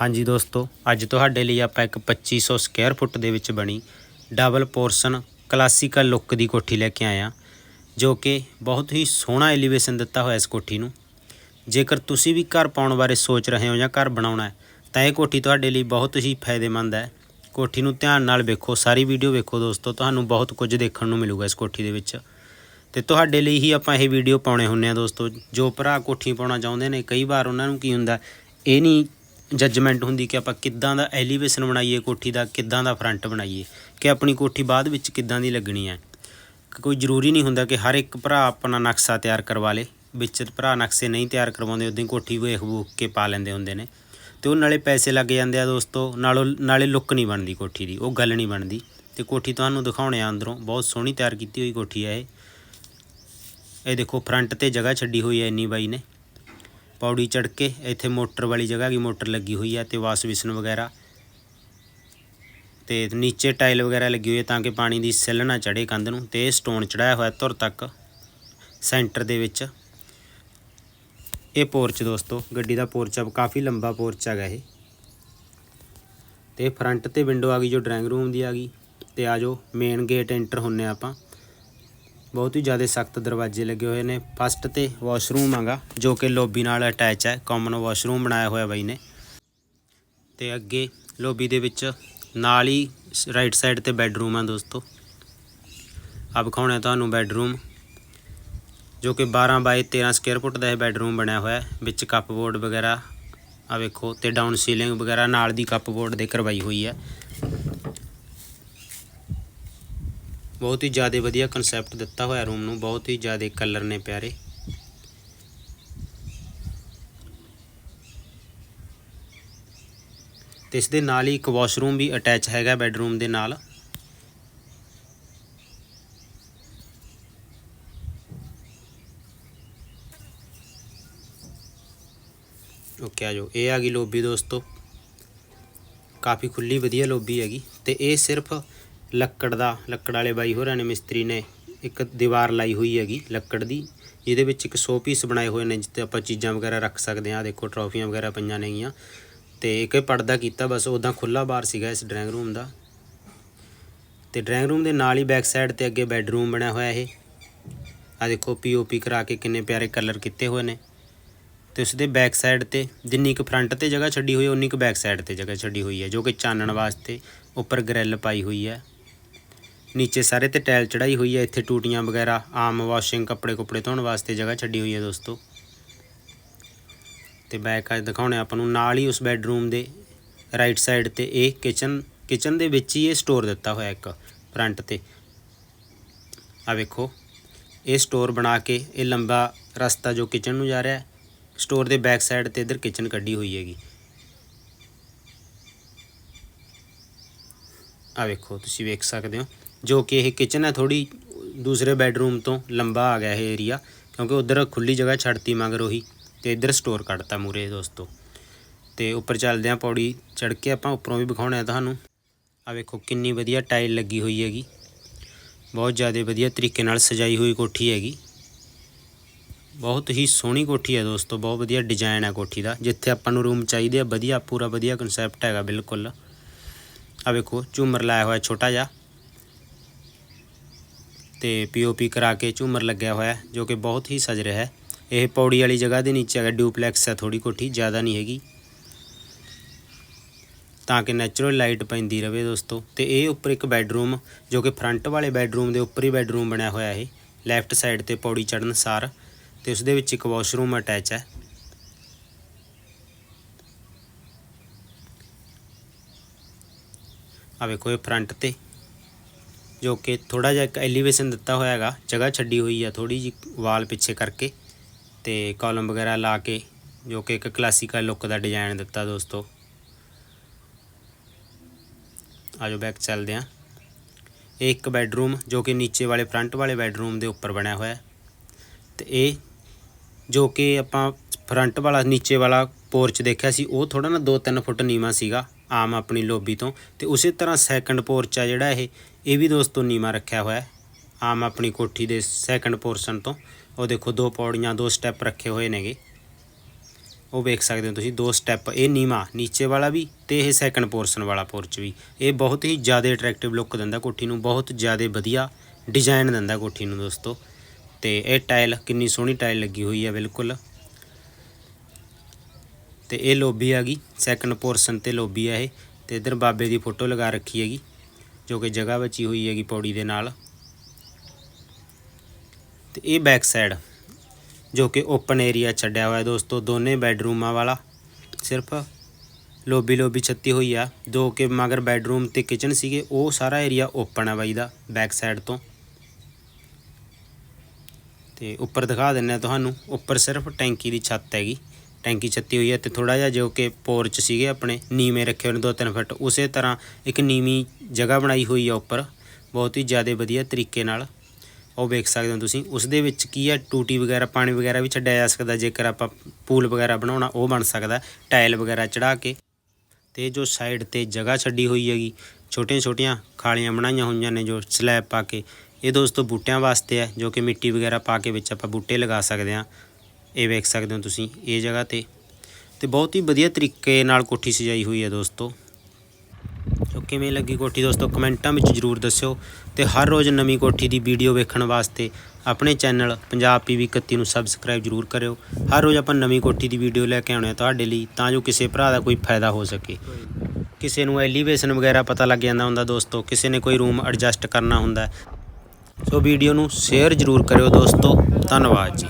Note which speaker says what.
Speaker 1: ਹਾਂਜੀ ਦੋਸਤੋ, ਅੱਜ ਤੁਹਾਡੇ ਲਈ ਆਪਾਂ ਇੱਕ 2500 ਸਕੁਅਰ ਫੁੱਟ ਦੇ ਵਿੱਚ ਬਣੀ ਡਬਲ ਪੋਰਸ਼ਨ ਕਲਾਸੀਕਲ ਲੁੱਕ ਦੀ ਕੋਠੀ ਲੈ ਕੇ ਆਏ ਹਾਂ, ਜੋ ਕਿ ਬਹੁਤ ਹੀ ਸੋਹਣਾ ਐਲੀਵੇਸ਼ਨ ਦਿੱਤਾ ਹੋਇਆ ਇਸ ਕੋਠੀ ਨੂੰ। ਜੇਕਰ ਤੁਸੀਂ ਵੀ ਘਰ ਪਾਉਣ ਬਾਰੇ ਸੋਚ ਰਹੇ ਹੋ ਜਾਂ ਘਰ ਬਣਾਉਣਾ ਹੈ, ਤਾਂ ਇਹ ਕੋਠੀ ਤੁਹਾਡੇ ਲਈ ਬਹੁਤ ਹੀ ਫਾਇਦੇਮੰਦ ਹੈ। ਕੋਠੀ ਨੂੰ ਧਿਆਨ ਨਾਲ ਵੇਖੋ, ਸਾਰੀ ਵੀਡੀਓ ਵੇਖੋ ਦੋਸਤੋ, ਤੁਹਾਨੂੰ ਬਹੁਤ ਕੁਝ ਦੇਖਣ ਨੂੰ ਮਿਲੂਗਾ ਇਸ ਕੋਠੀ ਦੇ ਵਿੱਚ। ਤੇ ਤੁਹਾਡੇ ਲਈ ਹੀ ਆਪਾਂ ਇਹ ਵੀਡੀਓ ਪਾਉਣੇ ਹੁੰਨੇ ਆ ਦੋਸਤੋ, ਜੋ ਭਰਾ ਕੋਠੀ ਪਾਉਣਾ ਚਾਹੁੰਦੇ ਨੇ, ਕਈ ਵਾਰ ਉਹਨਾਂ ਨੂੰ ਕੀ ਹੁੰਦਾ, ਇਹ ਨਹੀਂ ਜੱਜਮੈਂਟ ਹੁੰਦੀ ਕਿ ਆਪਾਂ ਕਿੱਦਾਂ ਦਾ ਐਲੀਵੇਸ਼ਨ ਬਣਾਈਏ ਕੋਠੀ ਦਾ, ਕਿੱਦਾਂ ਦਾ ਫਰੰਟ ਬਣਾਈਏ, ਕਿ ਆਪਣੀ ਕੋਠੀ ਬਾਅਦ ਵਿੱਚ ਕਿੱਦਾਂ ਦੀ ਲੱਗਣੀ ਹੈ। ਕੋਈ ਜ਼ਰੂਰੀ ਨਹੀਂ ਹੁੰਦਾ ਕਿ ਹਰ ਇੱਕ ਭਰਾ ਆਪਣਾ ਨਕਸ਼ਾ ਤਿਆਰ ਕਰਵਾ ਲੇ। ਵਿੱਚ ਭਰਾ ਨਕਸ਼ੇ ਨਹੀਂ ਤਿਆਰ ਕਰਵਾਉਂਦੇ, ਉਦੋਂ ਹੀ ਕੋਠੀ ਵੇਖ ਵੂਖ ਕੇ ਪਾ ਲੈਂਦੇ ਹੁੰਦੇ ਨੇ। ਤੇ ਉਹ ਨਾਲੇ ਪੈਸੇ ਲੱਗ ਜਾਂਦੇ ਆ ਦੋਸਤੋ, ਨਾਲੋਂ, ਨਾਲੇ ਲੁੱਕ ਨਹੀਂ ਬਣਦੀ ਕੋਠੀ ਦੀ, ਉਹ ਗੱਲ ਨਹੀਂ ਬਣਦੀ। ਤੇ ਕੋਠੀ ਤੁਹਾਨੂੰ ਦਿਖਾਉਣੇ ਆ ਅੰਦਰੋਂ, ਬਹੁਤ ਸੋਹਣੀ ਤਿਆਰ ਕੀਤੀ ਹੋਈ ਕੋਠੀ ਹੈ ਇਹ। ਇਹ ਦੇਖੋ ਫਰੰਟ ਤੇ ਜਗ੍ਹਾ ਛੱਡੀ ਹੋਈ ਹੈ ਇੰਨੀ ਬਾਈ ਨੇ। ਪੌੜੀ ਚੜ ਕੇ ਇੱਥੇ ਮੋਟਰ ਵਾਲੀ ਜਗ੍ਹਾ ਕੀ ਮੋਟਰ ਲੱਗੀ ਹੋਈ ਹੈ ਤੇ ਵਾਸ਼ ਵਿਸਨ ਵਗੈਰਾ। ਤੇ ਨੀਚੇ ਟਾਈਲ ਵਗੈਰਾ ਲੱਗੀ ਹੋਈ ਹੈ ਤਾਂ ਕਿ ਪਾਣੀ ਦੀ ਸਿੱਲ ਨਾ ਚੜੇ ਕੰਧ ਨੂੰ ਤੇ ਇਹ ਸਟੋਨ ਚੜਾਇਆ ਹੋਇਆ ਧੁਰ ਤੱਕ ਸੈਂਟਰ ਦੇ ਵਿੱਚ। ਇਹ ਪੋਰਚ ਦੋਸਤੋ, ਗੱਡੀ ਦਾ ਪੋਰਚ ਆ, ਕਾਫੀ ਲੰਬਾ ਪੋਰਚ ਹੈਗਾ ਇਹ। ਤੇ ਫਰੰਟ ਤੇ ਵਿੰਡੋ ਆ ਗਈ ਜੋ ਡਰਾਇੰਗ ਰੂਮ ਦੀ ਆ ਗਈ। ਤੇ ਆ ਜੋ ਮੇਨ ਗੇਟ ਐਂਟਰ ਹੁੰਨੇ ਆਪਾਂ। ਬਹੁਤ ਹੀ ਜ਼ਿਆਦਾ ਸਖਤ ਦਰਵਾਜ਼ੇ ਲੱਗੇ ਹੋਏ ਨੇ। ਫਸਟ ਤੇ ਵਾਸ਼ਰੂਮ ਆਗਾ ਜੋ ਕਿ ਲੋਬੀ ਨਾਲ ਅਟੈਚ ਹੈ। ਕਾਮਨ ਵਾਸ਼ਰੂਮ ਬਣਾਇਆ ਹੋਇਆ ਬਾਈ ਨੇ। ਤੇ ਅੱਗੇ ਲੋਬੀ ਦੇ ਵਿੱਚ ਨਾਲ ਹੀ ਰਾਈਟ ਸਾਈਡ ਤੇ ਬੈੱਡਰੂਮ ਆ ਦੋਸਤੋ। ਆ ਵਿਖਾਉਣਾ ਤੁਹਾਨੂੰ ਬੈੱਡਰੂਮ ਜੋ ਕਿ 12 ਬਾਈ 13 ਸਕੁਅਰ ਫੁੱਟ ਦਾ ਇਹ ਬੈੱਡਰੂਮ ਬਣਿਆ ਹੋਇਆ ਵਿੱਚ ਕੱਪਬੋਰਡ ਵਗੈਰਾ ਆ ਵੇਖੋ, ਤੇ ਡਾਊਨ ਸੀਲਿੰਗ ਵਗੈਰਾ ਨਾਲ ਦੀ ਕੱਪਬੋਰਡ ਦੇ ਕਰਵਾਈ ਹੋਈ ਹੈ। ਬਹੁਤ ਹੀ ਜ਼ਿਆਦਾ ਵਧੀਆ ਕਨਸੈਪਟ ਦਿੱਤਾ ਹੋਇਆ ਰੂਮ ਨੂੰ, ਬਹੁਤ ਹੀ ਜ਼ਿਆਦਾ ਕਲਰ ਨੇ ਪਿਆਰੇ। ਤੇ ਇਸ ਦੇ ਨਾਲ ਹੀ ਇੱਕ ਵਾਸ਼ਰੂਮ ਵੀ ਅਟੈਚ ਹੈਗਾ ਬੈੱਡਰੂਮ ਦੇ ਨਾਲ। ਓਕੇ ਜਾਓ। ਇਹ ਆ ਗਈ ਲੋਬੀ ਦੋਸਤੋ। ਕਾਫੀ ਖੁੱਲੀ ਵਧੀਆ ਲੋਬੀ ਹੈਗੀ। ਤੇ ਇਹ ਸਿਰਫ ਲੱਕੜ ਦਾ, ਲੱਕੜ ਵਾਲੇ ਬਾਈ ਹੋਰਾਂ ਨੇ, ਮਿਸਤਰੀ ਨੇ ਇੱਕ ਦੀਵਾਰ ਲਾਈ ਹੋਈ ਹੈਗੀ ਲੱਕੜ ਦੀ। ਜਿਹਦੇ ਵਿੱਚ ਇੱਕ ਸ਼ੋ ਪੀਸ ਬਣਾਏ ਹੋਏ ਨੇ ਜਿੱਤੇ ਆਪਾਂ ਚੀਜ਼ਾਂ ਵਗੈਰਾ ਰੱਖ ਸਕਦੇ ਹਾਂ। ਦੇਖੋ ਟਰੋਫੀਆਂ ਵਗੈਰਾ ਪਈਆਂ ਨੇਗੀਆਂ ਤੇ ਇੱਕ ਪਰਦਾ ਕੀਤਾ, ਬਸ ਉਦਾਂ ਖੁੱਲਾ ਬਾਰ ਸੀਗਾ ਇਸ ਡਰਾਇੰਗ ਰੂਮ ਦਾ। ਤੇ ਡਰਾਇੰਗ ਰੂਮ ਦੇ ਨਾਲ ਹੀ ਬੈਕ ਸਾਈਡ ਤੇ ਅੱਗੇ ਬੈੱਡਰੂਮ ਬਣਿਆ ਹੋਇਆ ਇਹ। ਆ ਦੇਖੋ ਪੀਓਪੀ ਕਰਾ ਕੇ ਕਿੰਨੇ ਪਿਆਰੇ ਕਲਰ ਕੀਤੇ ਹੋਏ ਨੇ। ਤੇ ਉਸ ਦੇ ਬੈਕ ਸਾਈਡ ਤੇ, ਜਿੰਨੀ ਕੁ ਫਰੰਟ ਤੇ ਜਗ੍ਹਾ ਛੱਡੀ ਹੋਈ ਹੈ ਉਨੀ ਕੁ ਬੈਕ ਸਾਈਡ ਤੇ ਜਗ੍ਹਾ ਛੱਡੀ ਹੋਈ ਹੈ, ਜੋ ਕਿ ਚਾਨਣ ਵਾਸਤੇ ਉੱਪਰ ਗ੍ਰਿਲ ਪਾਈ ਹੋਈ ਹੈ। ਨੀਚੇ ਸਾਰੇ ਤੇ ਟਾਇਲ ਚੜਾਈ ਹੋਈ ਹੈ, ਇੱਥੇ ਟੂਟੀਆਂ ਵਗੈਰਾ, ਆਮ ਵਾਸ਼ਿੰਗ ਕੱਪੜੇ ਕੁਪੜੇ ਧੋਣ ਵਾਸਤੇ ਜਗ੍ਹਾ ਛੱਡੀ ਹੋਈ ਹੈ ਦੋਸਤੋ। ਤੇ ਬੈਕ ਆ, ਦਿਖਾਉਣੇ ਆਪਾਂ ਨੂੰ, ਨਾਲ ਹੀ ਉਸ ਬੈੱਡਰੂਮ ਦੇ ਰਾਈਟ ਸਾਈਡ ਤੇ ਇਹ ਕਿਚਨ ਕਿਚਨ ਦੇ ਵਿੱਚ ਹੀ ਇਹ ਸਟੋਰ ਦਿੱਤਾ ਹੋਇਆ ਇੱਕ ਫਰੰਟ ਤੇ। ਆ ਵੇਖੋ, ਇਹ ਸਟੋਰ ਬਣਾ ਕੇ ਇਹ ਲੰਬਾ ਰਸਤਾ ਜੋ ਕਿਚਨ ਨੂੰ ਜਾ ਰਿਹਾ ਹੈ ਸਟੋਰ ਦੇ ਬੈਕ ਸਾਈਡ ਤੇ ਇਧਰ ਕਿਚਨ ਕੱਢੀ ਹੋਈ ਹੈਗੀ। ਆ ਵੇਖੋ, ਤੁਸੀਂ ਵੇਖ ਸਕਦੇ ਹੋ ਜੋ ਕਿ ਇਹ ਕਿਚਨ ਹੈ ਥੋੜੀ ਦੂਸਰੇ ਬੈੱਡਰੂਮ ਤੋਂ ਲੰਬਾ ਆ ਗਿਆ ਇਹ ਏਰੀਆ ਕਿਉਂਕਿ ਉਧਰ ਖੁੱਲੀ ਜਗ੍ਹਾ ਛੱਡਤੀ ਮਗਰ ਉਹੀ ਤੇ ਇੱਧਰ ਸਟੋਰ ਕੱਢਤਾ ਮੂਰੇ ਦੋਸਤੋ। ਤੇ ਉੱਪਰ ਚੱਲਦੇ ਆ ਪੌੜੀ ਚੜ ਕੇ ਆਪਾਂ ਉੱਪਰੋਂ ਵੀ ਵਿਖਾਉਣਾ ਹੈ ਤੁਹਾਨੂੰ। ਆ ਵੇਖੋ ਕਿੰਨੀ ਵਧੀਆ ਟਾਈਲ ਲੱਗੀ ਹੋਈ ਹੈਗੀ। ਬਹੁਤ ਜ਼ਿਆਦਾ ਵਧੀਆ ਤਰੀਕੇ ਨਾਲ ਸਜਾਈ ਹੋਈ ਕੋਠੀ ਹੈਗੀ। ਬਹੁਤ ਹੀ ਸੋਹਣੀ ਕੋਠੀ ਹੈ ਦੋਸਤੋ, ਬਹੁਤ ਵਧੀਆ ਡਿਜ਼ਾਈਨ ਹੈ ਕੋਠੀ ਦਾ। ਜਿੱਥੇ ਆਪਾਂ ਨੂੰ ਰੂਮ ਚਾਹੀਦੇ ਆ, ਵਧੀਆ, ਪੂਰਾ ਵਧੀਆ ਕਨਸੈਪਟ ਹੈਗਾ ਬਿਲਕੁਲ। ਆ ਵੇਖੋ ਝੂਮਰ ਲਾਇਆ ਹੋਇਆ ਛੋਟਾ ਜਿਹਾ। ਤੇ ਪੀਓਪੀ ਕਰਾ ਕੇ ਝੂਮਰ ਲੱਗਿਆ ਹੋਇਆ ਜੋ ਕਿ ਬਹੁਤ ਹੀ ਸਜ ਰਿਹਾ ਹੈ। ਇਹ ਪੌੜੀ ਵਾਲੀ ਜਗ੍ਹਾ ਦੇ ਨੀਚੇ ਹੈਗਾ ਡਿਊਪਲੈਕਸ ਹੈ ਥੋੜੀ ਕੋਠੀ, ਜ਼ਿਆਦਾ ਨਹੀਂ ਹੈਗੀ। ਤਾਂ ਕਿ ਨੈਚੁਰਲ ਲਾਈਟ ਪੈਂਦੀ ਰਵੇ ਦੋਸਤੋ। ਤੇ ਇਹ ਉੱਪਰ ਇੱਕ ਬੈੱਡਰੂਮ ਜੋ ਕਿ ਫਰੰਟ ਵਾਲੇ ਬੈੱਡਰੂਮ ਦੇ ਉੱਪਰ ਹੀ ਬੈੱਡਰੂਮ ਬਣਿਆ ਹੋਇਆ ਇਹ। ਲੈਫਟ ਸਾਈਡ ਤੇ ਪੌੜੀ ਚੜਨ ਸਾਰ ਤੇ ਉਸ ਦੇ ਵਿੱਚ ਇੱਕ ਵਾਸ਼ਰੂਮ ਅਟੈਚ ਹੈ। ਆ ਵੇਖੋ ਇਹ ਫਰੰਟ ਤੇ। ਜੋ ਕਿ ਥੋੜਾ ਜਿਹਾ ਇੱਕ ਐਲੀਵੇਸ਼ਨ ਦਿੱਤਾ ਹੋਇਆ ਹੈਗਾ ਜਗ੍ਹਾ ਛੱਡੀ ਹੋਈ ਆ ਥੋੜੀ ਜੀ ਵਾਲ ਪਿੱਛੇ ਕਰਕੇ ਤੇ ਕਾਲਮ ਵਗੈਰਾ ਲਾ ਕੇ, ਜੋ ਕਿ ਇੱਕ ਕਲਾਸੀਕਲ ਲੁੱਕ ਦਾ ਡਿਜ਼ਾਈਨ ਦਿੱਤਾ ਦੋਸਤੋ। ਆਜੋ ਬੈਕ ਚੱਲਦੇ ਹਾਂ ਇਹ ਇੱਕ ਬੈੱਡਰੂਮ ਜੋ ਕਿ ਨੀਚੇ ਵਾਲੇ ਫਰੰਟ ਵਾਲੇ ਬੈੱਡਰੂਮ ਦੇ ਉੱਪਰ ਬਣਿਆ ਹੋਇਆ। ਹੈ ਤੇ ਇਹ ਜੋ ਕਿ ਆਪਾਂ ਫਰੰਟ ਵਾਲਾ, ਨੀਚੇ ਵਾਲਾ ਪੋਰਚ ਦੇਖਿਆ ਸੀ, ਉਹ ਥੋੜਾ ਨਾ 2-3 ਫੁੱਟ ਨੀਵਾ ਸੀਗਾ। ਆਮ ਆਪਣੀ ਲੋਬੀ ਤੋਂ ਤੇ ਉਸੇ ਤਰ੍ਹਾਂ ਸੈਕੰਡ ਪੋਰਚ ਆ ਜਿਹੜਾ ਇਹ ਇਹ ਵੀ ਦੋਸਤੋ ਨੀਵਾ ਰੱਖਿਆ ਹੋਇਆ ਹੈ। ਆਮ ਆਪਣੀ ਕੋਠੀ ਦੇ ਸੈਕੰਡ ਪੋਰਸ਼ਨ ਤੋਂ। ਉਹ ਦੇਖੋ ਦੋ ਪੌੜੀਆਂ, ਦੋ ਸਟੈਪ ਰੱਖੇ ਹੋਏ ਨੇਗੇ। ਉਹ ਵੇਖ ਸਕਦੇ ਹੋ ਤੁਸੀਂ, ਦੋ ਸਟੈਪ ਇਹ ਨੀਮਾ ਨੀਚੇ ਵਾਲਾ ਵੀ ਤੇ ਇਹ ਸੈਕੰਡ ਪੋਰਸ਼ਨ ਵਾਲਾ ਪੋਰਚ ਵੀ। ਇਹ ਬਹੁਤ ਹੀ ਜ਼ਿਆਦਾ ਅਟਰੈਕਟਿਵ ਲੁੱਕ ਦਿੰਦਾ ਕੋਠੀ ਨੂੰ, ਬਹੁਤ ਜ਼ਿਆਦਾ ਵਧੀਆ ਡਿਜ਼ਾਈਨ ਦਿੰਦਾ ਕੋਠੀ ਨੂੰ ਦੋਸਤੋ। ਤੇ ਇਹ ਟਾਇਲ ਕਿੰਨੀ ਸੋਹਣੀ ਟਾਇਲ ਲੱਗੀ ਹੋਈ ਹੈ, ਬਿਲਕੁਲ। ਤੇ ਇਹ ਲੋਬੀ ਹੈਗੀ ਗਈ। ਸੈਕੰਡ ਪੋਰਸ਼ਨ ਤੇ ਲੋਬੀ ਹੈ ਇਹ। ਤੇ ਇਧਰ ਬਾਬੇ ਦੀ ਫੋਟੋ ਲਗਾ ਰੱਖੀ ਹੈਗੀ, ਜੋ ਕਿ ਜਗ੍ਹਾ ਬਚੀ ਹੋਈ ਹੈਗੀ ਪੌੜੀ ਦੇ ਨਾਲ। ਤੇ ਇਹ ਬੈਕ ਸਾਈਡ ਜੋ ਕਿ ਓਪਨ ਏਰੀਆ ਛੱਡਿਆ ਹੋਇਆ ਦੋਸਤੋ, ਦੋਨੇ ਬੈੱਡਰੂਮਾਂ ਵਾਲਾ। ਸਿਰਫ ਲੋਬੀ ਲੋਬੀ ਛੱਤੀ ਹੋਈ ਆ। ਦੋ ਕਿ ਮਗਰ ਬੈੱਡਰੂਮ ਤੇ ਕਿਚਨ ਸੀਗੇ, ਉਹ ਸਾਰਾ ਏਰੀਆ ਓਪਨ ਆ ਬਾਈ ਦਾ ਬੈਕ ਸਾਈਡ ਤੋਂ। ਤੇ ਉੱਪਰ ਦਿਖਾ ਦਿੰਨੇ ਆ ਤੁਹਾਨੂੰ, ਉੱਪਰ ਸਿਰਫ ਟੈਂਕੀ ਦੀ ਛੱਤ ਹੈਗੀ। ਟੈਂਕੀ ਛੱਤੀ ਹੋਈ ਹੈ ਤੇ ਥੋੜਾ ਜਿਹਾ ਜੋ ਕਿ ਪੋਰਚ ਸੀਗੇ ਆਪਣੇ, ਨੀਵੇਂ ਰੱਖੇ ਹੋਏ ਨੇ 2-3 ਫੁੱਟ। ਉਸੇ ਤਰ੍ਹਾਂ ਇੱਕ ਨੀਵੀਂ ਜਗ੍ਹਾ ਬਣਾਈ ਹੋਈ ਆ ਉੱਪਰ, ਬਹੁਤ ਹੀ ਜ਼ਿਆਦਾ ਵਧੀਆ ਤਰੀਕੇ ਨਾਲ। ਉਹ ਵੇਖ ਸਕਦੇ ਹੋ ਤੁਸੀਂ ਉਸ ਦੇ ਵਿੱਚ ਕੀ ਹੈ ਟੂਟੀ ਵਗੈਰਾ, ਪਾਣੀ ਵਗੈਰਾ ਵੀ ਛੱਡਿਆ ਜਾ ਸਕਦਾ, ਜੇਕਰ ਆਪਾਂ ਪੂਲ ਵਗੈਰਾ ਬਣਾਉਣਾ, ਉਹ ਬਣ ਸਕਦਾ, ਟਾਇਲ ਵਗੈਰਾ ਚੜਾ ਕੇ। ਤੇ ਜੋ ਸਾਈਡ ਤੇ ਜਗ੍ਹਾ ਛੱਡੀ ਹੋਈ ਹੈਗੀ ਛੋਟੀਆਂ ਛੋਟੀਆਂ ਖਾਲੀਆਂ ਬਣਾਈਆਂ ਹੋਈਆਂ ਨੇ ਜੋ ਸਲੈਬ ਪਾ ਕੇ, ਇਹ ਦੋਸਤੋ ਬੂਟਿਆਂ ਵਾਸਤੇ ਹੈ ਜੋ ਕਿ ਮਿੱਟੀ ਵਗੈਰਾ ਪਾ ਕੇ ਵਿੱਚ ਆਪਾਂ ਬੂਟੇ ਲਗਾ ਸਕਦੇ ਹਾਂ। ਇਹ ਵੇਖ ਸਕਦੇ ਹੋ ਤੁਸੀਂ ਇਹ ਜਗ੍ਹਾ ਤੇ। ਤੇ ਬਹੁਤ ਹੀ ਵਧੀਆ ਤਰੀਕੇ ਨਾਲ ਕੋਠੀ ਸਜਾਈ ਹੋਈ ਹੈ ਦੋਸਤੋ। ਸੋ ਕਿਵੇਂ ਲੱਗੀ ਕੋਠੀ ਦੋਸਤੋ, ਕਮੈਂਟਾਂ ਵਿੱਚ ਜਰੂਰ ਦੱਸਿਓ। ਤੇ ਹਰ ਰੋਜ਼ ਨਵੀਂ ਕੋਠੀ ਦੀ ਵੀਡੀਓ ਵੇਖਣ ਵਾਸਤੇ ਆਪਣੇ ਚੈਨਲ ਪੰਜਾਬ ਪੀਵੀ 31 ਨੂੰ ਸਬਸਕ੍ਰਾਈਬ ਜਰੂਰ ਕਰਿਓ। ਹਰ ਰੋਜ਼ ਆਪਾਂ ਨਵੀਂ ਕੋਠੀ ਦੀ ਵੀਡੀਓ ਲੈ ਕੇ ਆਉਣੇ ਆ ਤੁਹਾਡੇ ਲਈ ਤਾਂ ਜੋ ਕਿਸੇ ਭਰਾ ਦਾ ਕੋਈ ਫਾਇਦਾ ਹੋ ਸਕੇ। ਕਿਸੇ ਨੂੰ ਐਲੀਵੇਸ਼ਨ ਵਗੈਰਾ ਪਤਾ ਲੱਗ ਜਾਂਦਾ ਹੁੰਦਾ ਦੋਸਤੋ, ਕਿਸੇ ਨੇ ਕੋਈ ਰੂਮ ਐਡਜਸਟ ਕਰਨਾ ਹੁੰਦਾ। ਸੋ ਵੀਡੀਓ ਨੂੰ ਸ਼ੇਅਰ ਜਰੂਰ ਕਰਿਓ ਦੋਸਤੋ। ਧੰਨਵਾਦ ਜੀ।